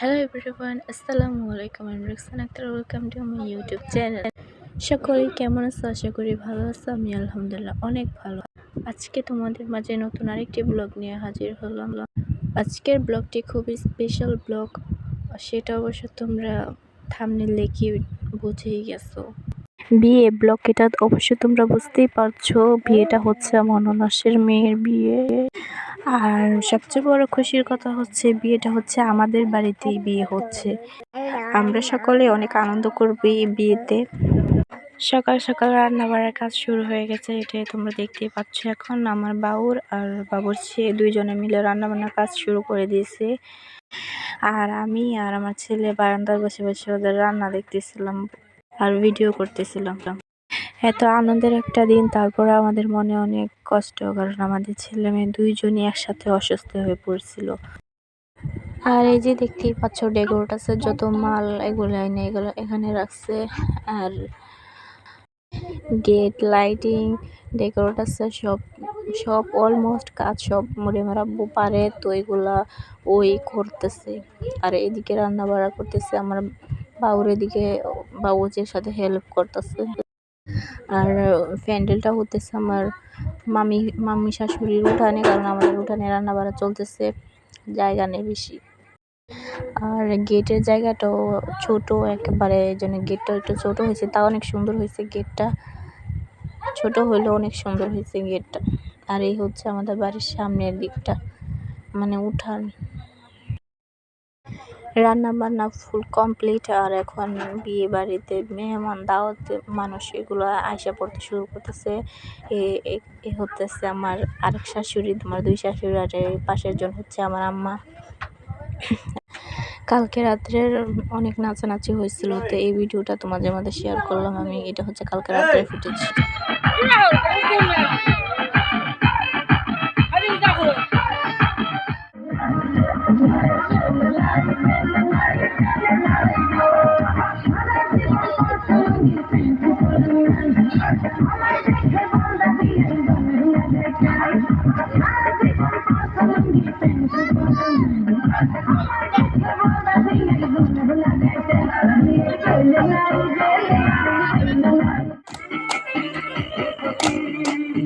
Hello everyone আসসালামু আলাইকুম আমি Riksan Akter welcome to my YouTube channel সকলেই কেমন আছো? আশা করি ভালো আছো। আমি আলহামদুলিল্লাহ অনেক ভালো। আজকে তোমাদের মাঝে নতুন আরেকটি ব্লগ নিয়ে হাজির হলাম। আজকের ব্লগটি খুবই স্পেশাল ব্লগ সেটা অবশ্য তোমরা থামনে লেখি বুঝেই গেছো। বিয়ে ব্লগ এটা অবশ্য তোমরা বুঝতেই পারছ। বিয়েটা হচ্ছে আমার অননাসের মেয়ের বিয়ে। আর সবচেয়ে বড় খুশির কথা হচ্ছে বিয়েটা হচ্ছে আমাদের বাড়িতেই বিয়ে হচ্ছে। আমরা সকলে অনেক আনন্দ করব বিয়েতে। সকাল সকাল রান্না বাড়ার কাজ শুরু হয়ে গেছে, এটাই তোমরা দেখতেই পাচ্ছ এখন। আমার বাউর আর বাবুর ছেলে দুইজনে মিলে রান্না বান্নার কাজ শুরু করে দিয়েছে। আর আমি আর আমার ছেলে বারান্দায় বসে বসে ওদের রান্না দেখতেছিলাম আর ভিডিও করতেছিলাম। এত আনন্দের একটা দিন, তারপরে আমাদের মনে অনেক কষ্ট, কারণ আমাদের ছেলে মেয়ে দুইজনই একসাথে অসুস্থ হয়ে পড়ছিল। আর এই যে দেখতেই পাচ্ছ, ডেকোরেটাসের যত মাল এগুলো এনে, এগুলো এখানে রাখছে। আর গেট, লাইটিং ডেকোরেটাসে সব সব অলমোস্ট কাজ সব মুড়ে মারাব্বু পারে, তো এগুলা ওই করতেছে। আর এদিকে রান্না বাড়া করতেছে, আমার বাবুর এদিকে বাবুজির সাথে হেল্প করতেছে। আর প্যান্ডেলটা হতেছে আমার মামি মামি শাশুড়ির উঠানে, কারণ আমাদের উঠানে রান্না বাড়া চলতেছে জায়গা নেই বেশি। আর গেটের জায়গাটাও ছোট, একেবারে জন্য গেটটা একটু ছোট হয়েছে তা অনেক সুন্দর হয়েছে গেটটা। ছোট হলেও অনেক সুন্দর হয়েছে গেটটা। আর এই হচ্ছে আমাদের বাড়ির সামনের দিকটা মানে উঠান। রান্না বান্না ফুল কমপ্লিট আর এখন বিয়ে বাড়িতে মেহমান, দাওয়াত, মানুষ এগুলো আয়সা পড়তে শুরু করতেছে। এ হতেছে আমার আরেক শাশুড়ি, তোমার দুই শাশুড়ি, আর পাশের জন হচ্ছে আমার আম্মা। কালকে রাত্রের অনেক নাচানাচি হয়েছিল, তো এই ভিডিওটা তোমাদের মধ্যে শেয়ার করলাম আমি, এটা হচ্ছে কালকে রাত্রে ফুটেজ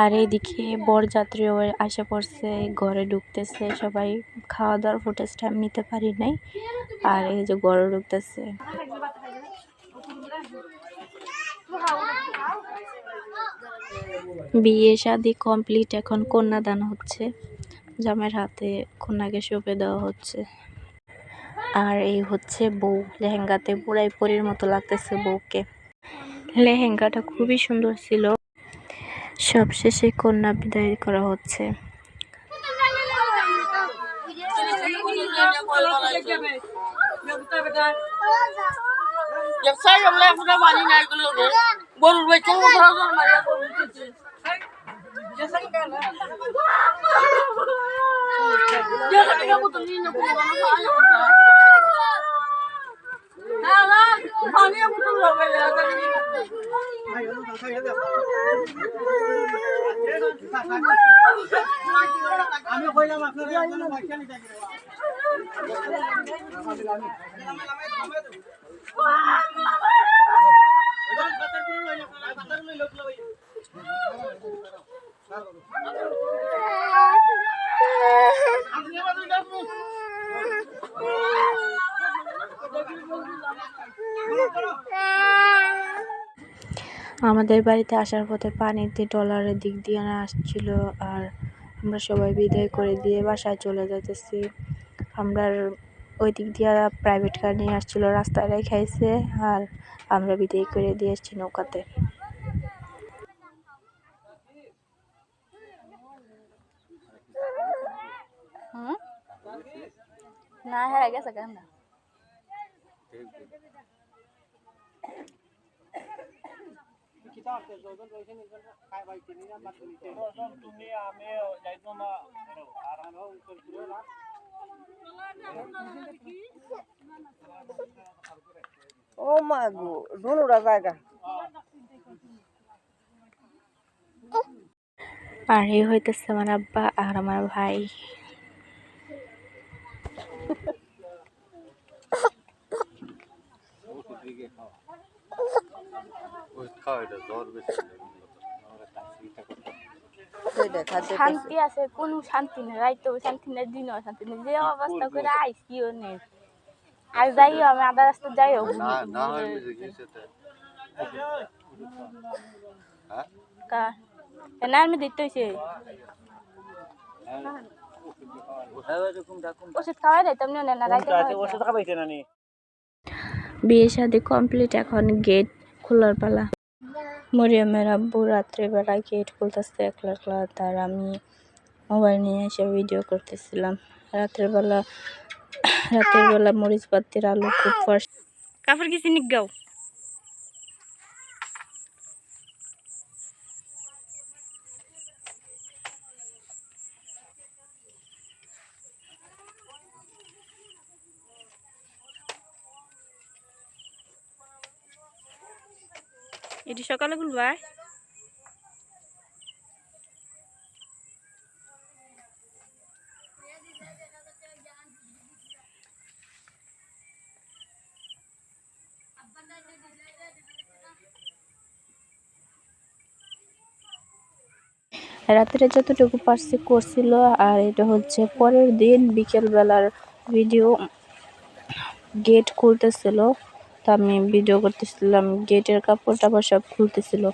আর এইদিকে বরযাত্রীও আসে পড়ছে, ঘরে ঢুকতেছে, সবাই খাওয়া দাওয়ার ফুটেজটা আমি নিতে পারি নাই, আর এই যে ঘরে ঢুকতেছে। বিয়ে শাদি কমপ্লিট এখন কন্যাদান হচ্ছে জামের হাতে কন্যাকে সঁপে দেওয়া হচ্ছে। আর এই হচ্ছে বউ, লেহেঙ্গাতে পুরাই পরীর মতো লাগতেছে বউকে। লেহেঙ্গাটা খুবই সুন্দর ছিল। সবশেষে কন্যা বিদায় করা হচ্ছে। আমি কইলাম আপনারা একজনের পয়সা নিতে আমাদের বাড়িতে আসার পথে পানিতে ট্রলারের দিক দিয়ে না আসছিল আর আমরা সবাই বিদায় করে দিয়ে বাসায় চলে যাইতেছি। আমরা ওই দিক দিয়ে প্রাইভেট কার নিয়ে আসছিল, রাস্তায় রেখাইছে আর আমরা বিদায় করে দিয়ে এসেছি নৌকাতে। না হ্যাঁ গেছে কেন তুমি আমি যাইতো না আর আমি উত্তর করে না ও মা গো ধনুরা জায়গা। আর এই হইতেছে আমার আব্বা আর আমার ভাই। খাদ্য শান্তি আছে কোনো শান্তি নেই রাইতেও শান্তি নেই দিনও শান্তি নেই যে অবস্থা করে আইসিও নেই আর যাই আমি আধা রাস্তা যাই না হয় আমি দেখতে ওষুধ খাওয়াই দেয় তেমনি না রাইতে ওষুধ না নি? বিয়ে শাদি কমপ্লিট এখন গেট খোলার পালা। মরিয়মের আব্বু রাত্রেবেলা গেট খুলতেছে একলা একলা তার আমি মোবাইল নিয়ে এসে ভিডিও করতেছিলাম। রাত্রেবেলা রাতের বেলা মরিচ পাতির আলু খুব ফার্স্ট কাপড় কিছু নিক গাও? এটি সকালে খুলবা রাত্রে যতটুকু পারছি করছিল, আর এটা হচ্ছে পরের দিন বিকেলবেলার ভিডিও গেট খুলতেছিল। তো আমি ভিডিও করতেছিলাম, গেটের কাপড় টাপড় সব খুলতেছিল।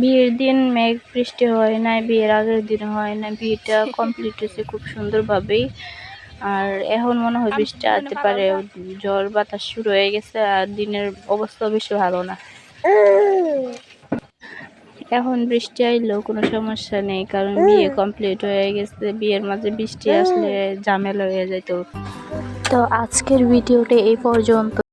বিয়ের দিন মেঘ বৃষ্টি হয় নাই, বিয়ের আগের দিন হয় না বিয়েটা কমপ্লিট হয়েছে খুব সুন্দরভাবেই। আর এখন মনে হয় বৃষ্টি আসতে পারে ঝড় বাতাস শুরু হয়ে গেছে, আর দিনের অবস্থা বেশি ভালো না। এখন বৃষ্টি আইলেও কোনো সমস্যা নেই কারণ বিয়ে কমপ্লিট হয়ে গেছে বিয়ের মাঝে বৃষ্টি আসলে ঝামেলা হয়ে যেত তো আজকের ভিডিওটা এই পর্যন্ত।